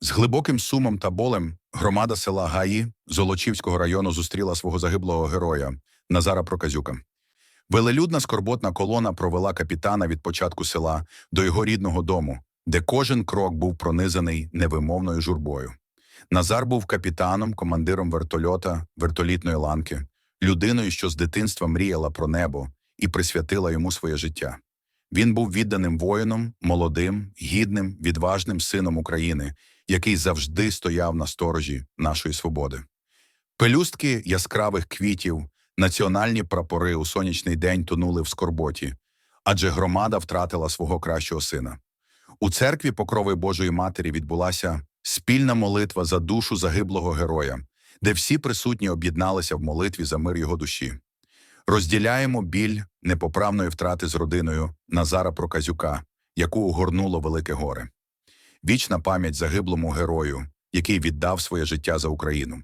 З глибоким сумом та болем громада села Гаї Золочівського району зустріла свого загиблого героя Назара Проказюка. Велелюдна скорботна колона провела капітана від початку села до його рідного дому, де кожен крок був пронизаний невимовною журбою. Назар був капітаном, командиром вертольота, вертолітної ланки, людиною, що з дитинства мріяла про небо і присвятила йому своє життя. Він був відданим воїном, молодим, гідним, відважним сином України, який завжди стояв на сторожі нашої свободи. Пелюстки яскравих квітів, національні прапори у сонячний день тонули в скорботі, адже громада втратила свого кращого сина. У церкві Покрови Божої Матері відбулася спільна молитва за душу загиблого героя, де всі присутні об'єдналися в молитві за мир його душі. Розділяємо біль непоправної втрати з родиною Назара Проказюка, яку огорнуло велике горе. Вічна пам'ять загиблому герою, який віддав своє життя за Україну.